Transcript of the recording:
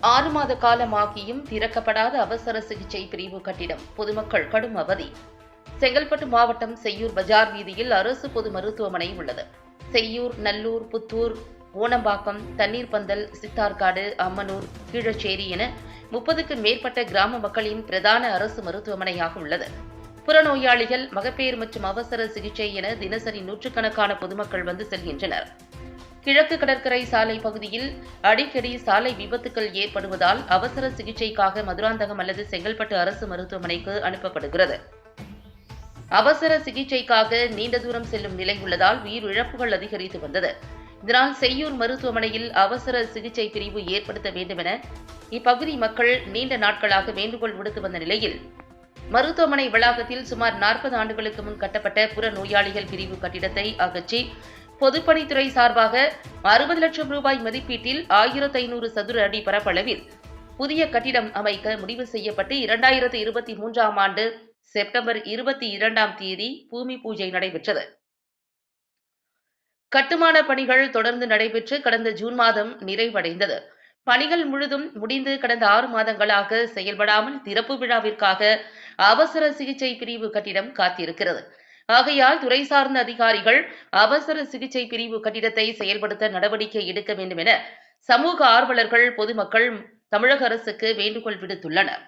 ஆறு மாத காலமாகியும் திறக்கப்படாத அவசர சிகிச்சை பிரிவு கட்டிடம். பொதுமக்கள் கடும் அவதி. செங்கல்பட்டு மாவட்டம் செய்யூர் பஜார் வீதியில் அரசு பொது மருத்துவமனை உள்ளது. செய்யூர் நல்லூர் புத்தூர் ஓணம்பாக்கம் தண்ணீர் பந்தல் சித்தார்காடு அம்மனூர் கீழச்சேரி என முப்பதுக்கும் மேற்பட்ட கிராம மக்களின் பிரதான அரசு மருத்துவமனையாக உள்ளது. புறநோயாளிகள் மகப்பேறு மற்றும் அவசர சிகிச்சை என தினசரி நூற்றுக்கணக்கான பொதுமக்கள் வந்து செல்கின்றனர். கிழக்கு கடற்கரை சாலை பகுதியில் அடிக்கடி சாலை விபத்துக்கள் ஏற்படுவதால் அவசர சிகிச்சைக்காக மதுராந்தகம் அல்லது செங்கல்பட்டு அரசு மருத்துவமனைக்கு அனுப்பப்படுகிறது. அவசர சிகிச்சைக்காக நீண்ட தூரம் செல்லும் நிலை உள்ளதால் உயிரிழப்புகள் அதிகரித்து வந்தது. இதனால் செய்யூர் மருத்துவமனையில் அவசர சிகிச்சை பிரிவு ஏற்படுத்த வேண்டும் என இப்பகுதி மக்கள் நீண்ட நாட்களாக வேண்டுகோள் விடுத்து வந்த நிலையில் மருத்துவமனை வளாகத்தில் சுமார் நாற்பது ஆண்டுகளுக்கு முன் கட்டப்பட்ட புற நோயாளிகள் பிரிவு கட்டிடத்தை அகற்றி பொதுப்பணித்துறை சார்பாக அறுபது லட்சம் ரூபாய் மதிப்பீட்டில் ஆயிரத்து ஐநூறு சதுர அடி பரப்பளவில் புதிய கட்டிடம் அமைக்க முடிவு செய்யப்பட்டு இரண்டாயிரத்து இருபத்தி மூன்றாம் ஆண்டு செப்டம்பர் இருபத்தி இரண்டாம் தேதி பூமி பூஜை நடைபெற்றது. கட்டுமான பணிகள் தொடர்ந்து நடைபெற்று கடந்த ஜூன் மாதம் நிறைவடைந்தது. பணிகள் முழுதும் முடிந்து கடந்த ஆறு மாதங்களாக செயல்படாமல் திறப்பு விழாவிற்காக அவசர சிகிச்சை பிரிவு கட்டிடம் காத்திருக்கிறது. ஆகையால் துறை சார்ந்த அதிகாரிகள் அவசர சிகிச்சை பிரிவு கட்டிடத்தை செயல்படுத்த நடவடிக்கை எடுக்க வேண்டும் என சமூக ஆர்வலர்கள் பொதுமக்கள் தமிழக அரசுக்கு வேண்டுகோள் விடுத்துள்ளனர்.